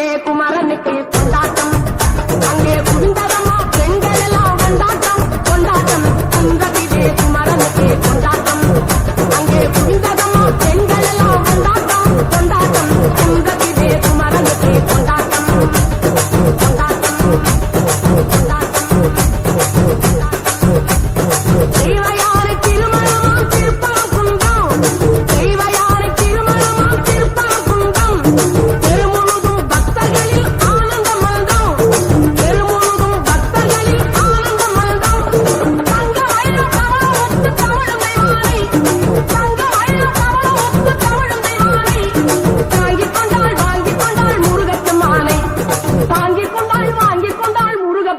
அங்கே குமரனுக்கு கொண்டாட்டம் அங்கே குவிந்த